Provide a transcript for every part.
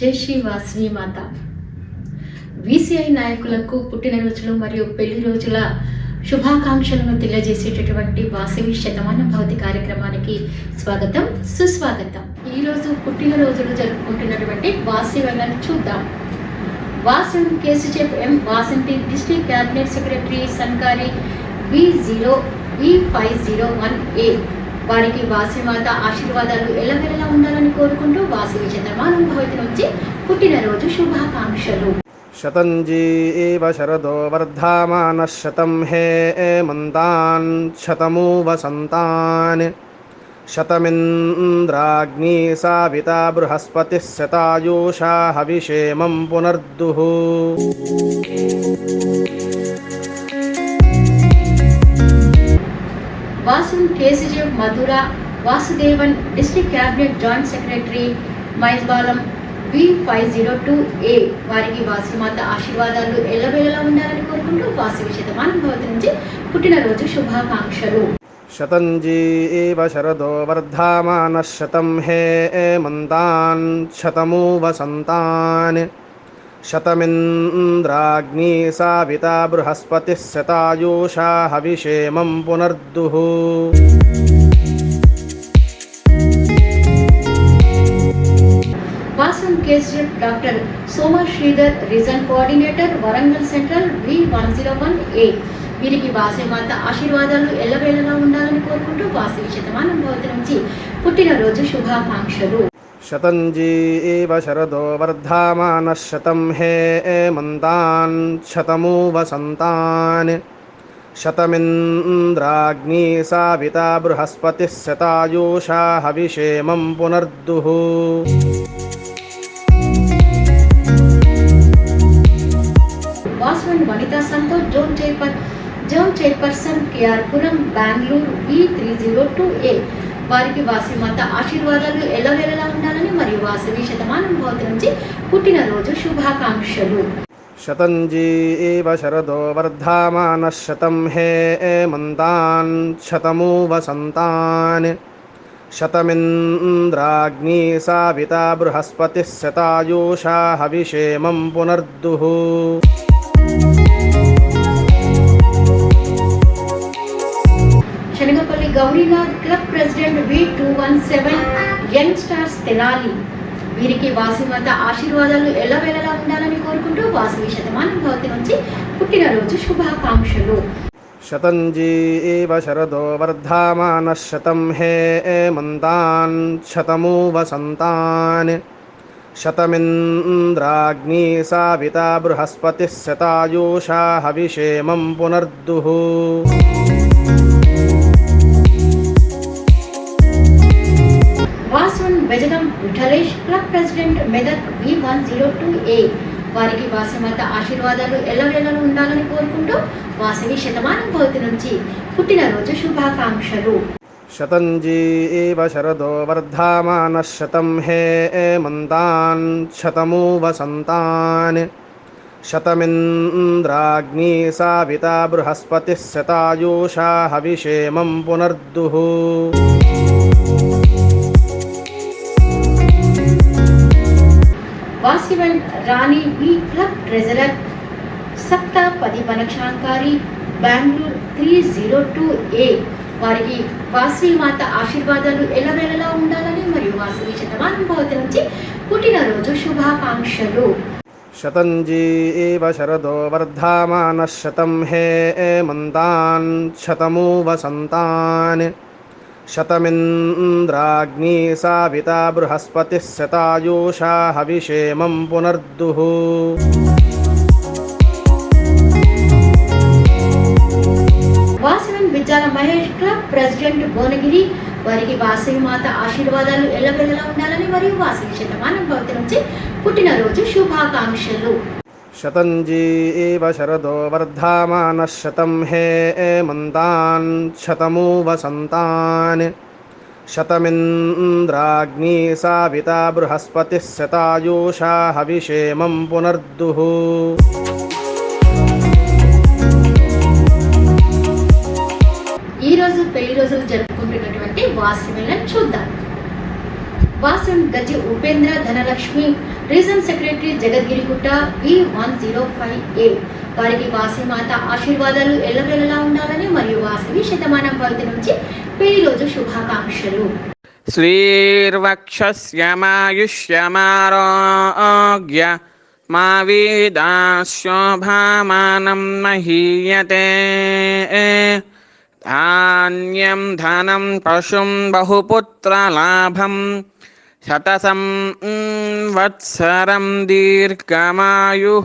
జై శ్రీ వాసవి మాత వీసీఐ నాయకులకు పుట్టినరోజులు మరియు పెళ్ళి రోజుల శుభాకాంక్షలను తెలియజేసేటటువంటి వాసవి శతమాన భవతి కార్యక్రమానికి స్వాగతం సుస్వాగతం. ఈరోజు పుట్టినరోజులు జరుపుకుంటున్నటువంటి వాసవిలను చూద్దాం. Vasan KCGF M Vasanthi district cabinet secretary Sankari V zero ఈ ఫైవ్ జీరో వన్ ఏ. వారికి వాసిమాత ఆశీర్వాదాలు ఎల్లవెల్లా ఉండాలని కోరుకుంటూ వాసవి చంద్రమానం భవతి నుంచి పుట్టినరోజు శుభాకాంక్షలు. శతంజీ శరదో వర్ధమాన శతం హే మంతాన్ శతమూ వసంతాన్ శతమింద్రాగ్ని సావిత బృహస్పతి శతాయూషా హవిషేమం పునర్దుః. Council KCGF Madhura Vasudevan district cabinet joint secretary మైజ్బాలం V five zero two A వారికి వాసుమాత ఆశీర్వాదాలు ఎల్లవేళలా ఉండాలని కోరుకుంటూ వాసవి శతమానం భవతి నుంచి పుట్టినరోజు శుభాకాంక్షలు. శతంజీ ఏవ శరదో వర్ధమాన శతం హే మంతాన్ శతమూ వసంతాన్ शतमिन्द्राग्नी साविता बृहस्पतिः शतायुषा हविषेमं पुनर्दुः Vasan KCF doctor Soma Sridhar region coordinator Warangal central V one zero one A వీరికి వాసవిమాత ఆశీర్వాదాలు ఎల్లవేళలా ఉండాలని కోరుకుంటూ వాసవి శతమానం భవతి నుంచి పుట్టినరోజు శుభాకాంక్షలు शतञ्जी एव शरदो वर्धामानः शतं हे एमन्तान् शतमु वसन्तान् शतमिन्द्राग्नी साविता बृहस्पतिः शतायुषा हविषेमं पुनर्दुः। Vanitha Santosh zone chairperson zone chairperson K R Puram Bangalore B three zero two eight వారికి వాసిమాత ఆశీర్వాదాలు ఎల్లవేళలా ఉండాలని మరియు వాసవి శతమానం భవతి నుంచి పుట్టినరోజు శుభాకాంక్షలు. శతంజీ ఏవ శరదో వర్ధమానః శతం హే మంతాన్ శతమూ వసంతాన్ శతమింద్రాగ్ని సావిత బృహస్పతిः శతాయూషా హవిషేమం పునర్దుః. Gaurinath club president V two one seven young stars తెరాలి వీరికి వాసిమంత ఆశీర్వాదాలు ఎలా వెళ్ళలా ఉండాలని కోరుకుంటూ వాసవి శతమానం భవతి నుంచి పుట్టినరోజు శుభాకాంక్షలు. శతంజీ శరదో వర్ధమాన శతం హే మంతాన్ శతమూ వసంతాన్ శతమింద్రాగ్ని సావిత బృహస్పతి శతాయూషా హవిషేమం పునర్దుః. Medagam Vithalesh club president Medak V one zero two A వారికి వాసవంత ఆశీర్వాదాలు ఎల్లవేళలో ఉండాలని కోరుకుంటూ వాసవి శతమానం భవతి నుంచి పుట్టినరోజు శుభాకాంక్షలు. శతంజీ శరదో వర్ధమాన శతం హే మంతాన్ శతమూ వసంతాన్ శతమింద్రాగ్ని సావిత బృహస్పతి శతాయూషా హవిషేమం పునర్దుః. వాసివన్ రాణి వి క్లబ్ ట్రెజరర్. సప్తా పది పనక్షాంకారి Bangalore three zero two A. వారికి వాసీమాత ఆశీర్వాదాలు ఎలా వెళ్ళలా ఉండాలని మరియు వాసవి శతమానం భవతి నుంచి పుట్టినరోజు శుభాకాంక్షలు. శతంజీ ఏవ శరదో వర్ధామాన శతం హే మంతాన్ శతమూ వసంతాన్ शतमिन्द्राग्नी साविता बृहस्पतिः शतायुषा हविषेमं पुनर्दुः వాసవన్ విద్యాల మహేష్ క్లబ్ ప్రెసిడెంట్ భువనగిరి వారికి వాసవి మాత ఆశీర్వాదాలు ఎల్లవేళలా ఉండాలని మరియు వాసవి శతమానం భవతి నుంచి పుట్టినరోజు శుభాకాంక్షలు शतञ्जी एव शरदो वर्धामानः शतं हे मन्तान् शतमु वसन्तान् शतमिन्द्राग्नी साविता बृहस्पतिः शतायुषा हविषेमं पुनर्दुः ఈ రోజు పెళ్లి రోజులు జరుపుకుంటున్నటువంటి వాసివెళ్ళని చూద్దాం Vasan గజి Upendra Dhanalakshmi region secretary Jagadgirigutta V one zero five A వారికి వాసవి మాత ఆశీర్వాదాలు ఎల్లవెల్లలా ఉండాలని మరియు వాసవి శతమానం వైద్య నుంచి పెళ్ళి రోజు శుభాకాంక్షలు. శ్రీర్వక్షమాయుష్యమారోగ్య మా వీదాశోభామానం మహీయతే. ధాన్యం ధనం పశుం బహుపుత్రలాభం శతసం వత్సరం దీర్ఘమాయు.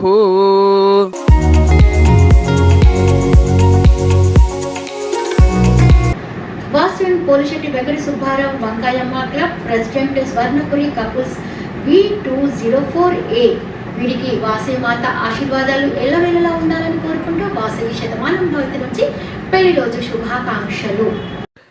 Boston Polisetti Venkata Subbarao Vankayamma club president Swarnapuri couples V two zero four A వీరికి వాసవిమాత ఆశీర్వాదాలు ఎల్లవేళలా ఉండాలని కోరుకుంటూ వాసవి శతమానం భవతి నుంచి పెళ్ళి రోజు శుభాకాంక్షలు.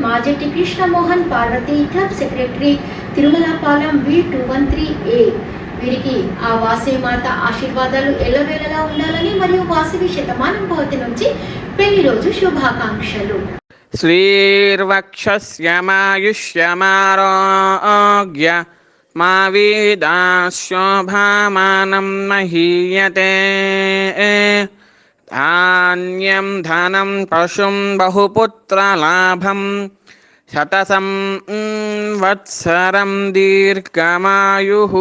Majetti Krishnamohan Parvathi club secretary Tirumalapalem V two one three A. వీరికి ఆ వాసవిమాత ఆశీర్వాదాలు ఎల్లవేళలా ఉండాలని మరియు వాసవి శతమానం భవతి నుంచి పెళ్ళి రోజు శుభాకాంక్షలు. శ్రీర్వక్షమాయుష్యమారోగ్య మా వీదాశోభామానం మహీయతే. धान्यं धनं पशुं बहुपुत्रलाभं शतसं वत्सरं दीर्घमायुः